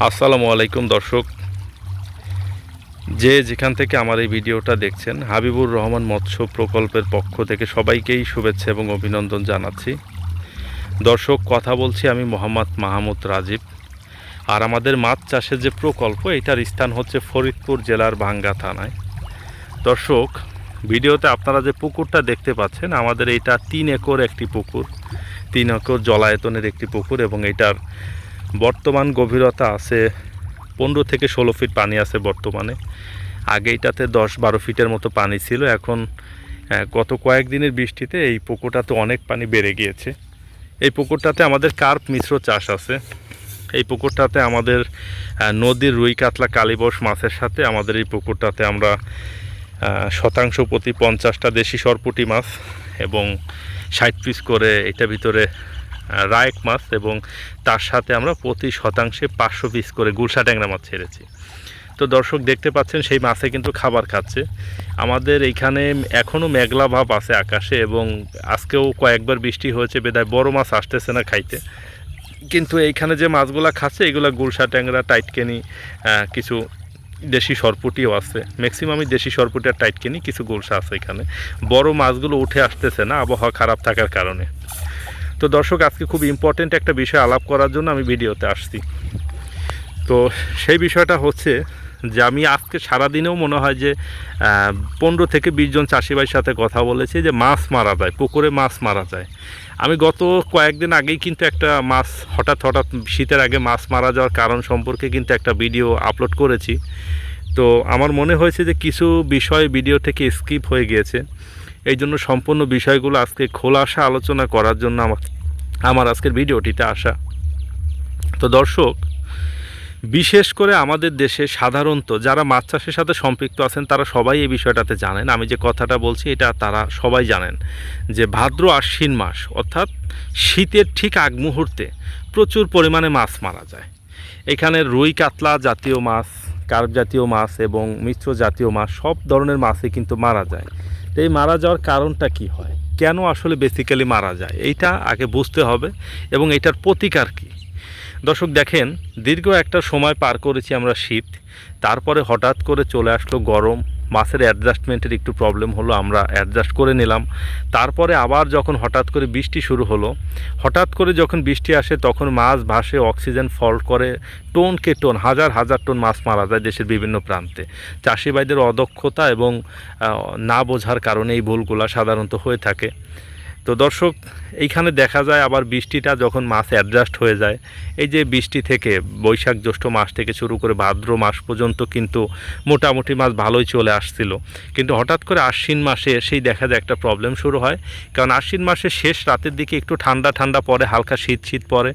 আসসালামু আলাইকুম দর্শক। যে যেখান থেকে আমার এই ভিডিওটা দেখছেন, হাবিবুর রহমান মৎস্য প্রকল্পের পক্ষ থেকে সবাইকেই শুভেচ্ছা এবং অভিনন্দন জানাচ্ছি। দর্শক, কথা বলছি আমি মোহাম্মদ মাহমুদ রাজীব। আর আমাদের মাছ চাষের যে প্রকল্প, এটার স্থান হচ্ছে ফরিদপুর জেলার ভাঙ্গা থানায়। দর্শক, ভিডিওতে আপনারা যে পুকুরটা দেখতে পাচ্ছেন, আমাদের এটা তিন একর একটি পুকুর, তিন একর জলায়তনের একটি পুকুর এবং এটার বর্তমান গভীরতা আছে পনেরো থেকে ষোলো ফিট পানি আছে বর্তমানে। আগে এটাতে দশ বারো ফিটের মতো পানি ছিল, এখন গত কয়েকদিনের বৃষ্টিতে এই পুকুরটাতে অনেক পানি বেড়ে গিয়েছে। এই পুকুরটাতে আমাদের কার্প মিশ্র চাষ আছে। এই পুকুরটাতে আমাদের নদীর রুই কাতলা কালীবস মাছের সাথে আমাদের এই পুকুরটাতে আমরা শতাংশ প্রতি পঞ্চাশটা দেশি সরপুটি মাছ এবং ষাট পিস করে এটা ভিতরে রায়েক মাছ এবং তার সাথে আমরা প্রতি শতাংশে পাঁচশো পিস করে গুলশা ট্যাংরা মাছ ছেড়েছি। তো দর্শক দেখতে পাচ্ছেন, সেই মাছে কিন্তু খাবার খাচ্ছে। আমাদের এইখানে এখনও মেঘলা ভাব আছে আকাশে এবং আজকেও কয়েকবার বৃষ্টি হয়েছে, বেদায় বড় মাছ আসতেছে না খাইতে। কিন্তু এইখানে যে মাছগুলা খাচ্ছে, এগুলো গুলশা ট্যাংরা, টাইটকেনি কিছু দেশি সরপুটিও আছে। ম্যাক্সিমামই দেশি সরপুটি আর টাইটকেনি, কিছু গুলশা আছে এখানে। বড় মাছগুলো উঠে আসতেছে না, আবহাওয়া খারাপ থাকার কারণে। তো দর্শক, আজকে খুব ইম্পর্টেন্ট একটা বিষয় আলাপ করার জন্য আমি ভিডিওতে আসছি। তো সেই বিষয়টা হচ্ছে যে আমি আজকে সারাদিনেও মনে হয় যে পনেরো থেকে বিশ জন চাষি ভাইয়ের সাথে কথা বলেছি যে মাছ মারা যায়, পুকুরে মাছ মারা যায়। আমি গত কয়েকদিন আগেই কিন্তু একটা মাছ, হঠাৎ হঠাৎ শীতের আগে মাছ মারা যাওয়ার কারণ সম্পর্কে কিন্তু একটা ভিডিও আপলোড করেছি। তো আমার মনে হয়েছে যে কিছু বিষয় ভিডিও থেকে স্কিপ হয়ে গিয়েছে। এই জন্য সম্পূর্ণ বিষয়গুলো আজকে খোলাসা আলোচনা করার জন্য আমার আমার আজকের ভিডিওটিতে আসা। তো দর্শক, বিশেষ করে আমাদের দেশে সাধারণত যারা মাছ চাষের সাথে সম্পৃক্ত আছেন, তারা সবাই এই বিষয়টাতে জানেন। আমি যে কথাটা বলছি, এটা তারা সবাই জানেন যে ভাদ্র আশ্বিন মাস, অর্থাৎ শীতের ঠিক আগ মুহূর্তে প্রচুর পরিমাণে মাছ মারা যায়। এখানে রুই কাতলা জাতীয় মাছ, কার্প জাতীয় মাছ এবং মিশ্র জাতীয় মাছ সব ধরনের মাছই কিন্তু মারা যায়। তো এই মারা যাওয়ার কারণটা কি হয়? কেন আসলে বেসিক্যালি মারা যায়? এইটা আগে বুঝতে হবে এবং এটার প্রতিকার কী? দর্শক, দেখেন, দীর্ঘ একটা সময় পার করেছি আমরা শীত, তারপরে হঠাৎ করে চলে আসলো গরম মাছের অ্যাডজাস্টমেন্টের একটু প্রবলেম হলো, আমরা অ্যাডজাস্ট করে নিলাম। তারপরে আবার যখন হঠাৎ করে বৃষ্টি শুরু হলো, হঠাৎ করে যখন বৃষ্টি আসে, তখন মাছ ভাসে অক্সিজেন ফল্ট করে টোনকে টোন হাজার হাজার টোন মাছ মারা যায় দেশের বিভিন্ন প্রান্তে। চাষিবাইদের অদক্ষতা এবং না বোঝার কারণে এই ভুলগুলো সাধারণত হয়ে থাকে। তো দর্শক, এইখানে দেখা যায় আবার বৃষ্টিটা যখন মাছ অ্যাডজাস্ট হয়ে যায়, এই যে বৃষ্টি থেকে বৈশাখ জ্যৈষ্ঠ মাস থেকে শুরু করে ভাদ্র মাস পর্যন্ত কিন্তু মোটামুটি মাছ ভালোই চলে আসছিল। কিন্তু হঠাৎ করে আশ্বিন মাসে সেই দেখা যায় একটা প্রবলেম শুরু হয়। কারণ আশ্বিন মাসের শেষ রাতের দিকে একটু ঠান্ডা ঠান্ডা পরে, হালকা শীত শীত পরে,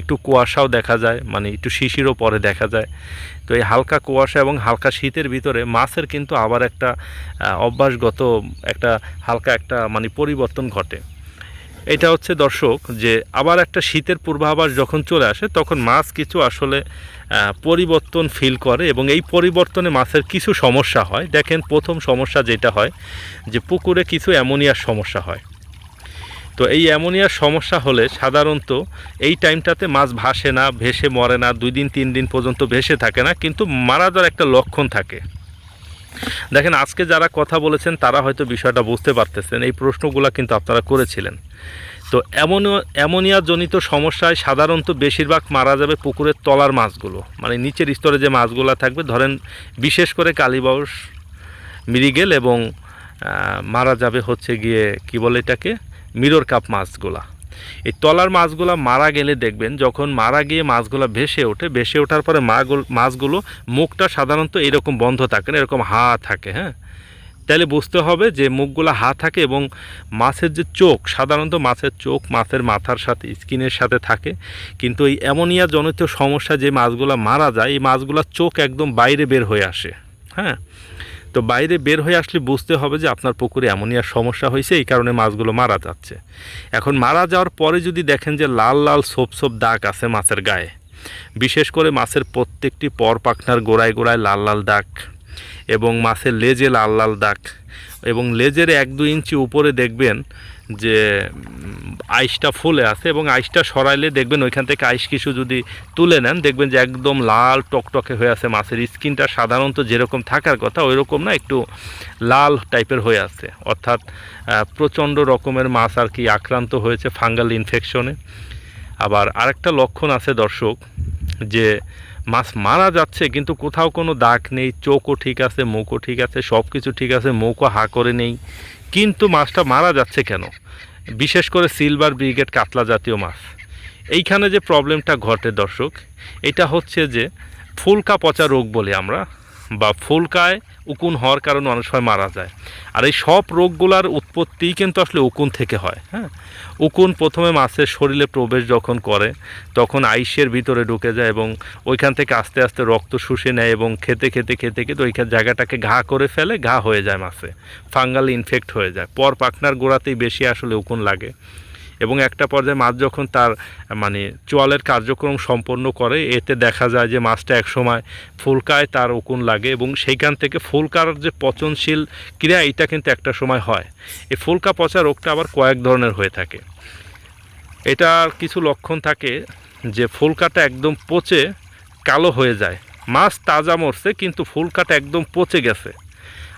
একটু কুয়াশাও দেখা যায় মানে একটু শিশিরও পরে দেখা যায়। তো এই হালকা কুয়াশা এবং হালকা শীতের ভিতরে মাছের কিন্তু আবার একটা অভ্যাসগত একটা, হালকা একটা মানে পরিবর্তন ঘটে। এটা হচ্ছে দর্শক যে আবার একটা শীতের পূর্বাভাস যখন চলে আসে, তখন মাছ কিছু আসলে পরিবর্তন ফিল করে এবং এই পরিবর্তনে মাছের কিছু সমস্যা হয়। দেখেন প্রথম সমস্যা যেটা হয় যে পুকুরে কিছু অ্যামোনিয়ার সমস্যা হয়। তো এই অ্যামোনিয়ার সমস্যা হলে সাধারণত এই টাইমটাতে মাছ ভাসে না, ভেসে মরে না, দুই দিন, তিন দিন পর্যন্ত ভেসে থাকে না, কিন্তু মারা যাওয়ার একটা লক্ষণ থাকে। দেখেন, আজকে যারা কথা বলেছেন, তারা হয়তো বিষয়টা বুঝতে পারতেছেন। এই প্রশ্নগুলো কিন্তু আপনারা করেছিলেন। তো এমন অ্যামোনিয়া জনিত সমস্যায় সাধারণত বেশিরভাগ মারা যাবে পুকুরের তলার মাছগুলো। মানে নিচের স্তরে যে মাছগুলো থাকবে, ধরেন বিশেষ করে কালীবাউস মিরিগেল এবং মারা যাবে হচ্ছে গিয়ে, কি বলে এটাকে? মিরর কাপ মাছগুলা। এই তলার মাছগুলো মারা গেলে দেখবেন যখন মারা গিয়ে মাছগুলো ভেসে ওঠে, ভেসে ওঠার পরে মাছগুলো মুখটা সাধারণত এরকম বন্ধ থাকে না, এরকম হা থাকে হ্যাঁ? তাহলে বুঝতে হবে যে মুখগুলো হা থাকে এবং মাছের যে চোখ, সাধারণত মাছের চোখ মাছের মাথার সাথে, স্কিনের সাথে থাকে। কিন্তু এই অ্যামোনিয়া জনিত সমস্যা যে মাছগুলো মারা যায়, এই মাছগুলোর চোখ একদম বাইরে বের হয়ে আসে হ্যাঁ? তো বাইরে বের হয়ে আসলে বুঝতে হবে যে আপনার পুকুরে অ্যামোনিয়ার সমস্যা হয়েছে, এই কারণে মাছগুলো মারা যাচ্ছে। এখন মারা যাওয়ার পরে যদি দেখেন যে লাল লাল সোপ সোপ দাগ আছে মাছের গায়ে, বিশেষ করে মাছের প্রত্যেকটি পর পাখনার গোড়ায় গোড়ায় লাল লাল দাগ এবং মাছের লেজে লাল লাল দাগ এবং লেজের এক দু ইঞ্চি উপরে দেখবেন যে আইসটা ফুলে আছে এবং আইসটা সরাইলে দেখবেন ওইখান থেকে আইস কিছু যদি তুলে নেন, দেখবেন যে একদম লাল টকটকে হয়ে আছে মাছের স্কিনটা সাধারণত যেরকম থাকার কথা ওই রকম না, একটু লাল টাইপের হয়ে আছে। অর্থাৎ প্রচণ্ড রকমের মাছ আর কি আক্রান্ত হয়েছে ফাঙ্গাল ইনফেকশনে। আবার আরেকটা লক্ষণ আছে দর্শক, যে মাছ মারা যাচ্ছে কিন্তু কোথাও কোনো দাগ নেই, চোখও ঠিক আছে, মুখও ঠিক আছে সব কিছু ঠিক আছে, মুখও হা করে নেই কিন্তু মাছটা মারা যাচ্ছে কেন? বিশেষ করে সিলভার ব্রিগেড কাতলা জাতীয় মাছ। এইখানে যে প্রবলেমটা ঘটে দর্শক, এটা হচ্ছে যে ফুলকা পচা রোগ বলি আমরা বা ফুলকায় উকুন হওয়ার কারণে অনেক সময় মারা যায়। আর এই সব রোগগুলার উৎপত্তি কিন্তু আসলে উকুন থেকে হয় হ্যাঁ? উকুন প্রথমে মাছের শরীরে প্রবেশ যখন করে, তখন আইসের ভিতরে ঢুকে যায় এবং ওইখান থেকে আস্তে আস্তে রক্ত শুষে নেয় এবং খেতে খেতে খেতে খেতে ওইখান জায়গাটাকে ঘা করে ফেলে, ঘা হয়ে যায় মাছে। ফাঙ্গাল ইনফেক্ট হয়ে যায়। পর পাখনার গোড়াতেই বেশি আসলে উকুন লাগে। এবং একটা পর্যায়ে মাছ যখন তার মানে চোয়ালের কার্যক্রম সম্পন্ন করে, এতে দেখা যায় যে মাছটা একসময় ফুলকায় তার উকুন লাগে এবং সেইখান থেকে ফুলকার যে পচনশীল ক্রিয়া এটা কিন্তু একটা সময় হয়। এই ফুলকা পচা রোগটা আবার কয়েক ধরনের হয়ে থাকে। এটার কিছু লক্ষণ থাকে যে ফুলকাটা একদম পচে কালো হয়ে যায়। মাছ তাজা মরছে, কিন্তু ফুলকাটা একদম পচে গেছে।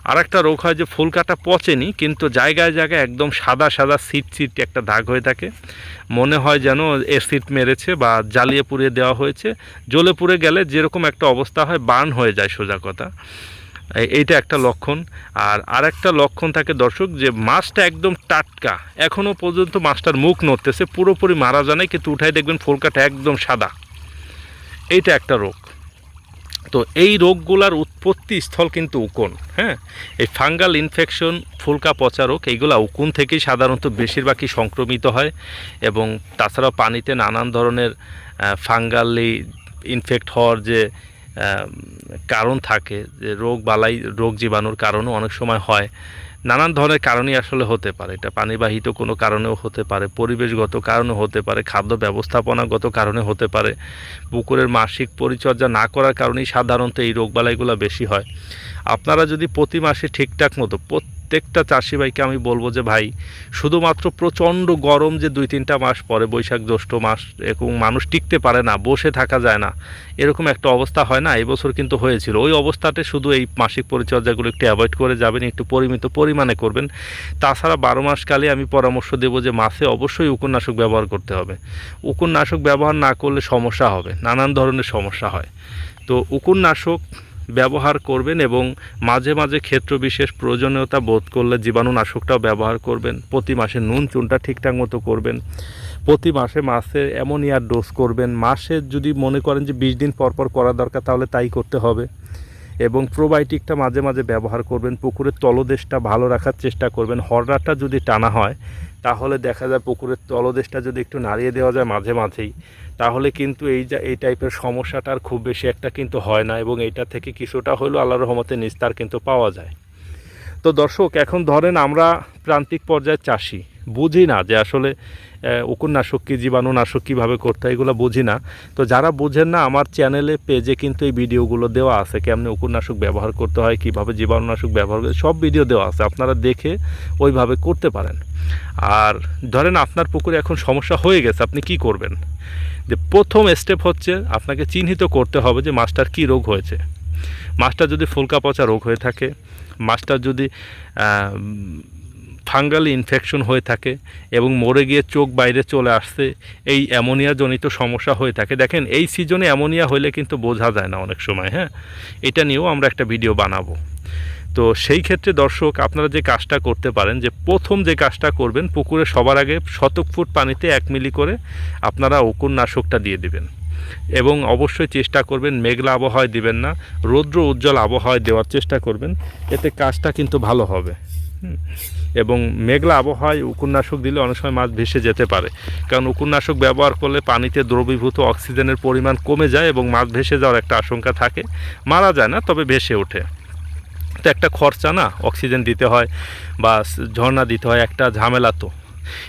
আর একটা রোগ হয় যে ফুলকাটা পচেনি, কিন্তু জায়গায় জায়গায় একদম সাদা সাদা সিট সিট একটা দাগ হয়ে থাকে। মনে হয় যেন এসিড মেরেছে বা জ্বালিয়ে পুড়িয়ে দেওয়া হয়েছে। জ্বলে পুড়ে গেলে যেরকম একটা অবস্থা হয় বার্ন হয়ে যায় সোজা কথা। এইটা একটা লক্ষণ। আর আরেকটা লক্ষণ থাকে দর্শক, যে মাছটা একদম টাটকা। এখনও পর্যন্ত মাছটার মুখ নড়তেছে, পুরোপুরি মারা যায় নাই, কিন্তু উঠাই দেখবেন ফুলকাটা একদম সাদা। এইটা একটা রোগ। তো এই রোগগুলার উৎপত্তি স্থল কিন্তু উকুন হ্যাঁ? এই ফাঙ্গাল ইনফেকশন, ফুলকা পচা রোগ, এইগুলা উকুন থেকেই সাধারণত বেশিরভাগই সংক্রমিত হয় এবং তাছাড়াও পানিতে নানান ধরনের ফাঙ্গালি ইনফেক্ট হওয়ার যে কারণ থাকে, যে রোগ বালাই, রোগ জীবাণুর কারণও অনেক সময় হয়। নানান ধরনের কারণই আসলে হতে পারে। এটা পানিবাহিত কোনো কারণেও হতে পারে, পরিবেশগত কারণে হতে পারে, খাদ্য ব্যবস্থাপনাগত কারণে হতে পারে। পুকুরের মাসিক পরিচর্যা না করার কারণেই সাধারণত এই রোগবালাইগুলো বেশি হয়। আপনারা যদি প্রতি মাসে ঠিকঠাক মতো প্রত্যেকটা চাষি ভাইকে আমি বলব যে, ভাই, শুধুমাত্র প্রচণ্ড গরম যে দুই তিনটা মাস পরে বৈশাখ জ্যৈষ্ঠ মাস এবং মানুষ টিকতে পারে না, বসে থাকা যায় না। এরকম একটা অবস্থা হয় না, এবছর কিন্তু হয়েছিল। ওই অবস্থাতে শুধু এই মাসিক পরিচর্যাগুলো একটু অ্যাভয়েড করে যাবেন, একটু পরিমিত পরিমাণে করবেন। তাছাড়া বারো মাসকালে আমি পরামর্শ দেবো যে, মাছে অবশ্যই উপন্যাসক ব্যবহার করতে হবে। উপন্যাসক ব্যবহার না করলে সমস্যা হবে, নানান ধরনের সমস্যা হয়। তো উপন্যাসক ব্যবহার করবেন এবং মাঝে মাঝে ক্ষেত্র বিশেষ প্রয়োজনীয়তা বোধ করলে জীবাণুনাশকটাও ব্যবহার করবেন। প্রতি মাসে নুন, চুনটা ঠিকঠাক মতো করবেন। প্রতি মাসে মাসে অ্যামোনিয়ার ডোজ করবেন। মাসে যদি মনে করেন যে বিশ দিন পর পর করা দরকার, তাহলে তাই করতে হবে। এবং প্রোবায়োটিকটা মাঝে মাঝে ব্যবহার করবেন। পুকুরের তলদেশটা ভালো রাখার চেষ্টা করবেন। হররাটা যদি টানা হয়, তাহলে দেখা যায় পুকুরের তলদেশটা যদি একটু নাড়িয়ে দেওয়া যায় মাঝে মাঝেই। তাহলে কিন্তু এই যা, এই টাইপের সমস্যাটা আর খুব বেশি একটা কিন্তু হয় না এবং এইটা থেকে কিছুটা হলেও আল্লাহ রহমতে নিস্তার কিন্তু পাওয়া যায়। তো দর্শক, এখন ধরেন আমরা প্রান্তিক পর্যায়ে চাষি। বুঝি না যে আসলে উপন্যাসক কী, জীবাণুনাশক কীভাবে করতে হয়, এগুলো বুঝি না। তো যারা বোঝেন না, আমার চ্যানেলে পেজে কিন্তু এই ভিডিওগুলো দেওয়া আছে, কেমনি উপন্যাসক ব্যবহার করতে হয়, কীভাবে জীবাণুনাশক ব্যবহার করতে সব ভিডিও দেওয়া আছে। আপনারা দেখে ওইভাবে করতে পারেন। আর ধরেন আপনার পুকুরে এখন সমস্যা হয়ে গেছে, আপনি কি করবেন? যে প্রথম স্টেপ হচ্ছে আপনাকে চিহ্নিত করতে হবে যে মাছটার কী রোগ হয়েছে। মাছটা যদি ফুলকা পচা রোগ হয়ে থাকে মাছটার যদি ফাঙ্গালি ইনফেকশন হয়ে থাকে এবং মরে গিয়ে চোখ বাইরে চলে আসছে, এই অ্যামোনিয়া জনিত সমস্যা হয়ে থাকে। দেখেন, এই সিজনে অ্যামোনিয়া হলে কিন্তু বোঝা যায় না অনেক সময় হ্যাঁ? এটা নিয়েও আমরা একটা ভিডিও বানাবো। তো সেই ক্ষেত্রে, দর্শক, আপনারা যে কাজটা করতে পারেন, যে প্রথম যে কাজটা করবেন, পুকুরে সবার আগে শতক ফুট পানিতে এক মিলি করে আপনারা উকুন নাশকটা দিয়ে দিবেন। এবং অবশ্যই চেষ্টা করবেন, মেঘলা আবহাওয়ায় দিবেন না, রৌদ্র উজ্জ্বল আবহাওয়ায় দেওয়ার চেষ্টা করবেন, এতে কাজটা কিন্তু ভালো হবে। এবং মেঘলা আবহাওয়ায় উপন্যাসক দিলে অনেক সময় মাছ ভেসে যেতে পারে। কারণ উপন্যাসক ব্যবহার করলে পানিতে দ্রবীভূত অক্সিজেনের পরিমাণ কমে যায় এবং মাছ ভেসে যাওয়ার একটা আশঙ্কা থাকে। মারা যায় না, তবে ভেসে ওঠে। তো একটা খরচা না, অক্সিজেন দিতে হয় বা ঝর্ণা দিতে হয়, একটা ঝামেলা তো।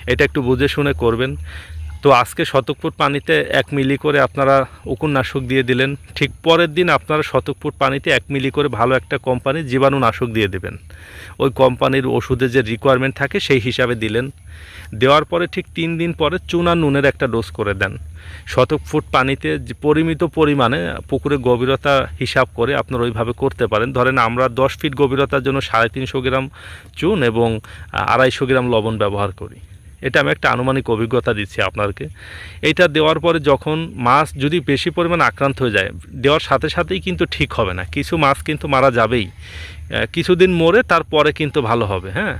এটা একটু বুঝে শুনে করবেন। তো আজকে শতক ফুট পানিতে এক মিলি করে আপনারা উকুননাশক দিয়ে দিলেন। ঠিক পরের দিন আপনারা শতক ফুট পানিতে এক মিলি করে ভালো একটা কোম্পানির জীবাণুনাশক দিয়ে দেবেন। ওই কোম্পানির ওষুধের যে রিকোয়ারমেন্ট থাকে সেই হিসাবে দিলেন। দেওয়ার পরে ঠিক তিন দিন পরে চুনা নুনের একটা ডোজ করে দেন। শতক ফুট পানিতে পরিমিত পরিমাণে পুকুরের গভীরতা হিসাব করে আপনারা ওইভাবে করতে পারেন। ধরেন আমরা দশ ফিট গভীরতার জন্য সাড়ে তিনশো গ্রাম চুন এবং আড়াইশো গ্রাম লবণ ব্যবহার করি। এটা আমি একটা আনুমানিক অভিজ্ঞতা দিচ্ছি আপনাকে এটা দেওয়ার পরে যখন মাছ যদি বেশি পরিমাণ আক্রান্ত হয়ে যায়, দেওয়ার সাথে সাথেই কিন্তু ঠিক হবে না। কিছু মাছ কিন্তু মারা যাবেই। কিছুদিন মরে তারপরে কিন্তু ভালো হবে হ্যাঁ?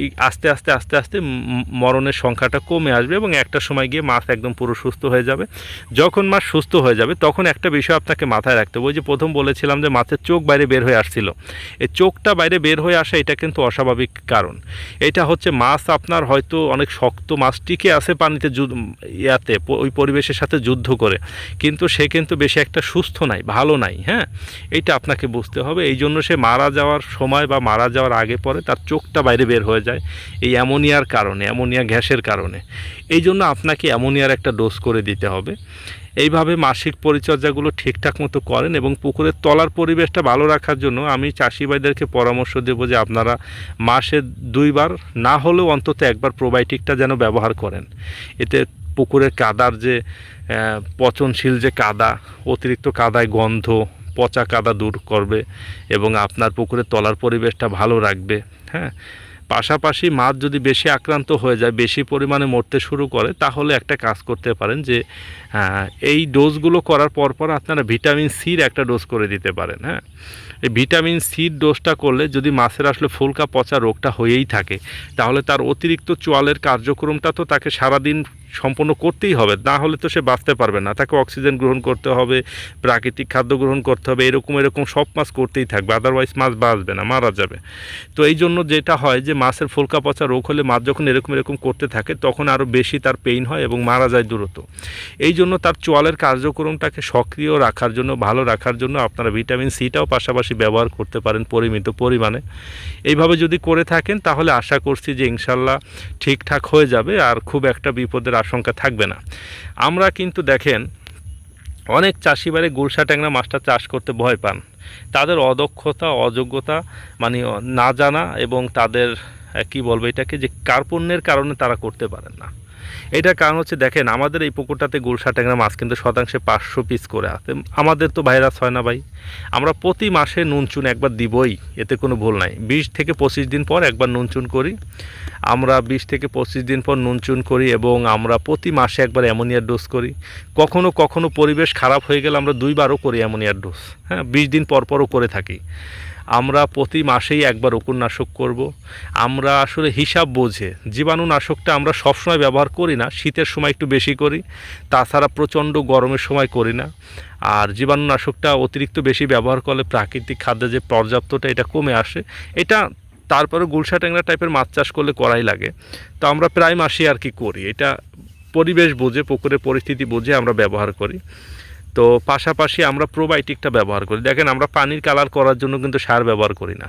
এই আস্তে আস্তে আস্তে আস্তে মরণের সংখ্যাটা কমে আসবে এবং একটা সময় গিয়ে মাছ একদম পুরো সুস্থ হয়ে যাবে। যখন মাছ সুস্থ হয়ে যাবে, তখন একটা বিষয় আপনাকে মাথায় রাখতে হবে যে প্রথম বলেছিলাম যে মাছের চোখ বাইরে বের হয়ে আসছিল। এই চোখটা বাইরে বের হয়ে আসা এটা কিন্তু অস্বাভাবিক কারণ। এটা হচ্ছে মাছ আপনার হয়তো অনেক শক্ত মাছ টিকে আছে পানিতে ইয়াতে ওই পরিবেশের সাথে যুদ্ধ করে, কিন্তু সে কিন্তু বেশি একটা সুস্থ নাই, ভালো নাই হ্যাঁ? এইটা আপনাকে বুঝতে হবে এই জন্য সে মারা যাওয়ার সময় বা মারা যাওয়ার আগে পরে তার চোখটা বাইরে বের হয়ে যায় এই অ্যামোনিয়ার কারণে, অ্যামোনিয়া গ্যাসের কারণে। এই জন্য আপনাকে অ্যামোনিয়ার একটা ডোজ করে দিতে হবে। এইভাবে মাসিক পরিচর্যাগুলো ঠিকঠাক মতো করেন এবং পুকুরের তলার পরিবেশটা ভালো রাখার জন্য আমি চাষি ভাইদেরকে পরামর্শ দেবো যে আপনারা মাসে দুইবার, না হলেও অন্তত একবার প্রোবায়োটিকটা যেন ব্যবহার করেন। এতে পুকুরের কাদার যে পচনশীল যে কাদা, অতিরিক্ত কাদায় গন্ধ পচা কাদা দূর করবে এবং আপনার পুকুরের তলার পরিবেশটা ভালো রাখবে হ্যাঁ? পাশাপাশি মাছ যদি বেশি আক্রান্ত হয়ে যায় বেশি পরিমাণে মরতে শুরু করে তাহলে একটা কাজ করতে পারেন যে আহ, এই ডোজগুলো করার পর পর আপনারা ভিটামিন সির একটা ডোজ করে দিতে পারেন হ্যাঁ? এই ভিটামিন সির ডোজটা করলে যদি মাছের আসলে ফুলকা পচা রোগটা হয়েই থাকে তাহলে তার অতিরিক্ত চোয়ালের কার্যক্রমটা তো তাকে সারাদিন সম্পন্ন করতেই হবে, না হলে তো সে বাঁচতে পারবে না। তাকে অক্সিজেন গ্রহণ করতে হবে, প্রাকৃতিক খাদ্য গ্রহণ করতে হবে, এরকম এরকম সব মাছ করতেই থাকবে আদারওয়াইজ মাছ বাঁচবে না, মারা যাবে। তো এই জন্য যেটা হয় যে মাছের ফুলকা পচা রোগ হলে মাছ যখন এরকম এরকম করতে থাকে, তখন আরও বেশি তার পেইন হয় এবং মারা যায় দ্রুত। এই জন্য তার চোয়ালের কার্যক্রমটাকে সক্রিয় রাখার জন্য, ভালো রাখার জন্য আপনারা ভিটামিন সিটাও পাশাপাশি ব্যবহার করতে পারেন পরিমিত পরিমাণে। এইভাবে যদি করে থাকেন, তাহলে আশা করছি যে ইনশাল্লাহ ঠিকঠাক হয়ে যাবে আর খুব একটা বিপদের আশঙ্কা থাকবে না। আমরা কিন্তু দেখেন, অনেক চাষি বাড়ি গুলশা ট্যাংরা মাছটা চাষ করতে ভয় পান। তাদের অদক্ষতা, অযোগ্যতা মানে না জানা এবং তাদের কি বলব এটাকে যে কার্পণ্যের কারণে তারা করতে পারেন না। এটার কারণ হচ্ছে দেখেন, আমাদের এই পুকুরটাতে গুলশা ট্যাংরা মাছ কিন্তু শতাংশে পাঁচশো পিস করে আছে। আমাদের তো ভাইরাস হয় না ভাই। আমরা প্রতি মাসে নুন চুন একবার দিবই, এতে কোনো ভুল নাই। বিশ থেকে পঁচিশ দিন পর একবার নুন চুন করি। আমরা বিশ থেকে পঁচিশ দিন পর নুন চুন করি এবং আমরা প্রতি মাসে একবার অ্যামোনিয়ার ডোজ করি। কখনো কখনো পরিবেশ খারাপ হয়ে গেলে আমরা দুইবারও করি অ্যামোনিয়ার ডোজ। হ্যাঁ বিশ দিন পর পরও করে থাকি। আমরা প্রতি মাসেই একবার উপন্যাসক করব। আমরা আসলে হিসাব বোঝে। জীবাণুনাশকটা আমরা সবসময় ব্যবহার করি না, শীতের সময় একটু বেশি করি, তাছাড়া প্রচণ্ড গরমের সময় করি না। আর জীবাণুনাশকটা অতিরিক্ত বেশি ব্যবহার করলে প্রাকৃতিক খাদ্যে যে পর্যাপ্তটা, এটা কমে আসে। এটা তারপরে গুলশা ট্যাংরা টাইপের মাছ চাষ করলে করাই লাগে। তো আমরা প্রায় মাসে আর কি করি। এটা পরিবেশ বুঝে, পুকুরের পরিস্থিতি বুঝে, আমরা ব্যবহার করি। তো পাশাপাশি আমরা প্রোবায়োটিকটা ব্যবহার করি। দেখেন, আমরা পানির কালার করার জন্য কিন্তু সার ব্যবহার করি না।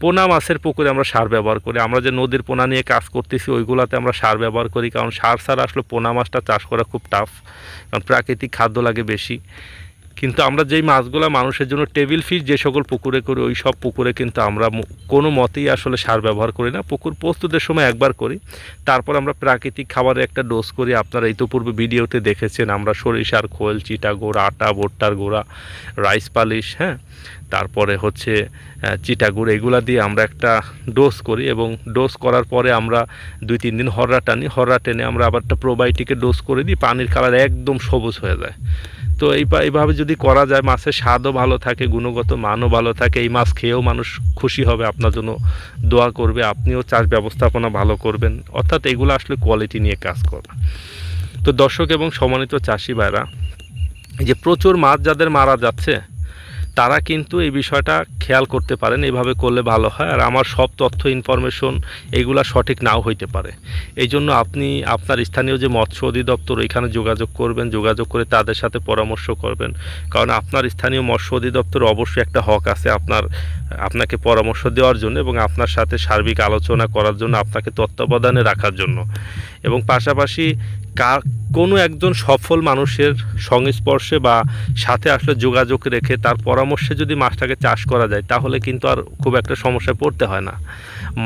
পোনা মাছের পুকুরে আমরা সার ব্যবহার করি। আমরা যে নদীর পোনা নিয়ে কাজ করতেছি, ওইগুলোতে আমরা সার ব্যবহার করি। কারণ সার সার আসলে পোনা মাছটা চাষ করা খুব টাফ কারণ প্রাকৃতিক খাদ্য লাগে বেশি। কিন্তু আমরা যেই মাছগুলো মানুষের জন্য টেবিল ফিশ যে সকল পুকুরে করি ওই সব পুকুরে কিন্তু আমরা কোনো মতেই আসলে সার ব্যবহার করি না। পুকুর প্রস্তুতের সময় একবার করি তারপর আমরা প্রাকৃতিক খাবারের একটা ডোজ করি। আপনারা ইতোপূর্বে ভিডিওতে দেখেছেন আমরা সরিষার খোল চিটা গোড়া আটা ভুট্টার গোড়া রাইস পালিশ হ্যাঁ? তারপরে হচ্ছে আহ, চিটা গুঁড়ো এগুলা দিয়ে আমরা একটা ডোজ করি এবং ডোজ করার পরে আমরা দুই তিন দিন হররা টানি। হররা টেনে আমরা আবার একটা প্রোবায়োটিকের ডোজ করে দিই পানির কালার একদম সবুজ হয়ে যায়। তো এই এইভাবে যদি করা যায়, মাছের স্বাদও ভালো থাকে, গুণগত মানও ভালো থাকে, এই মাছ খেয়েও মানুষ খুশি হবে, আপনার জন্য দোয়া করবে, আপনিও চাষ ব্যবস্থাপনা ভালো করবেন। অর্থাৎ এগুলো আসলে কোয়ালিটি নিয়ে কাজ করবে তো দর্শক এবং সম্মানিত চাষি ভাইরা যে প্রচুর মাছ যাদের মারা যাচ্ছে তারা কিন্তু এই বিষয়টা খেয়াল করতে পারেন এইভাবে করলে ভালো হয়। আর আমার সব তথ্য ইনফরমেশন এগুলা সঠিক নাও হইতে পারে। এই জন্য আপনি আপনার স্থানীয় যে মৎস্য অধিদপ্তর এখানে যোগাযোগ করবেন, যোগাযোগ করে তাদের সাথে পরামর্শ করবেন। কারণ আপনার স্থানীয় মৎস্য অধিদপ্তর অবশ্যই একটা হক আছে আপনার, আপনাকে পরামর্শ দেওয়ার জন্য এবং আপনার সাথে সার্বিক আলোচনা করার জন্য, আপনাকে তত্ত্বাবধানে রাখার জন্য। এবং পাশাপাশি কার কোনো একজন সফল মানুষের সংস্পর্শে বা সাথে আসলে যোগাযোগ রেখে তার পরামর্শে যদি মাছটাকে চাষ করা যায়, তাহলে কিন্তু আর খুব একটা সমস্যায় পড়তে হয় না।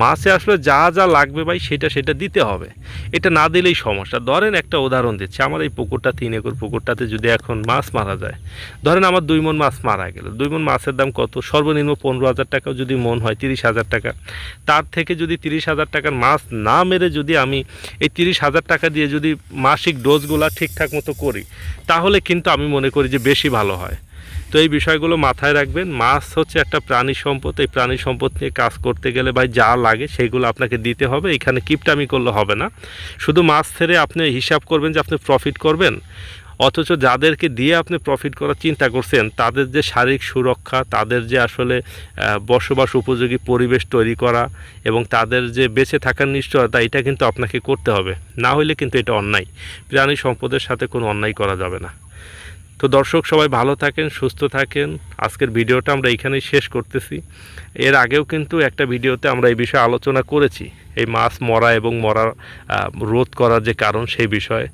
মাছে আসলে যা যা লাগবে ভাই, সেটা সেটা দিতে হবে। এটা না দিলেই সমস্যা। ধরেন একটা উদাহরণ দিচ্ছি, আমার এই পুকুরটা, তিন একর পুকুরটাতে যদি এখন মাছ মারা যায়, ধরেন আমার দুই মন মাছ মারা গেল, দুই মন মাছের দাম কত? সর্বনিম্ন পনেরো হাজার টাকাও যদি মন হয়, তিরিশ হাজার টাকা। তার থেকে যদি তিরিশ হাজার টাকার মাছ না মেরে যদি আমি এই তিরিশ হাজার টাকা দিয়ে যদি মাসিক ডোজগুলো ঠিকঠাক মতো করি, তাহলে কিন্তু আমি মনে করি যে বেশি ভালো হয়। তো এই বিষয়গুলো মাথায় রাখবেন। মাছ হচ্ছে একটা প্রাণী সম্পদ। এই প্রাণী সম্পদ নিয়ে কাজ করতে গেলে ভাই যা লাগে সেগুলো আপনাকে দিতে হবে। এখানে কিপটামি করলে হবে না। শুধু মাছ ছেড়ে আপনি হিসাব করবেন যে আপনি প্রফিট করবেন? অথচ যাদেরকে দিয়ে আপনি প্রফিট করার চিন্তা করছেন, তাদের যে শারীরিক সুরক্ষা, তাদের যে আসলে বসবাস উপযোগী পরিবেশ তৈরি করা এবং তাদের যে বেঁচে থাকার নিশ্চয়তা, এটা কিন্তু আপনাকে করতে হবে। না হলে কিন্তু এটা অন্যায়। প্রাণী সম্পদের সাথে কোনো অন্যায় করা যাবে না। তো দর্শক, সবাই ভালো থাকেন, সুস্থ থাকেন। আজকের ভিডিওটা আমরা এইখানেই শেষ করতেছি। এর আগেও কিন্তু একটা ভিডিওতে আমরা এই বিষয়ে আলোচনা করেছি। এই মাছ মরা এবং মরা রোধ করার যে কারণ সেই বিষয়ে।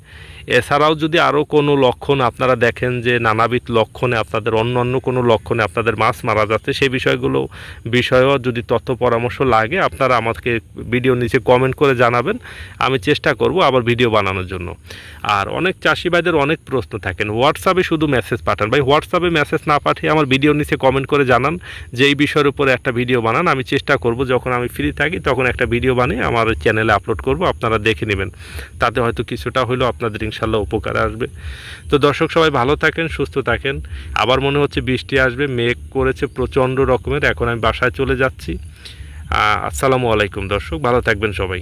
এছাড়াও যদি আরও কোনো লক্ষণ আপনারা দেখেন যে নানাবিধ লক্ষণে আপনাদের অন্য অন্য কোনো লক্ষণে আপনাদের মাছ মারা যাচ্ছে, সেই বিষয়গুলো, বিষয়েও যদি তথ্য পরামর্শ লাগে, আপনারা আমাকে ভিডিও নিচে কমেন্ট করে জানাবেন। আমি চেষ্টা করব আবার ভিডিও বানানোর জন্য। আর অনেক চাষি ভাইদের অনেক প্রশ্ন থাকেন হোয়াটসঅ্যাপে শুধু মেসেজ পাঠান। ভাই হোয়াটসঅ্যাপে মেসেজ না পাঠিয়ে আমার ভিডিও নিচে কমেন্ট করে জানান যে এই বিষয়ের উপরে একটা ভিডিও বানান। আমি চেষ্টা করব, যখন আমি ফ্রি থাকি, তখন একটা ভিডিও বানিয়ে আমার চ্যানেলে আপলোড করব, আপনারা দেখে নেবেন। তাতে হয়তো কিছুটা হলেও আপনাদের ইনশাল্লাহ উপকারে আসবে। তো দর্শক সবাই ভালো থাকেন, সুস্থ থাকেন। আবার মনে হচ্ছে বৃষ্টি আসবে, মেঘ করেছে প্রচণ্ড রকমের, এখন আমি বাসায় চলে যাচ্ছি। আসসালামু আলাইকুম দর্শক, ভালো থাকবেন সবাই।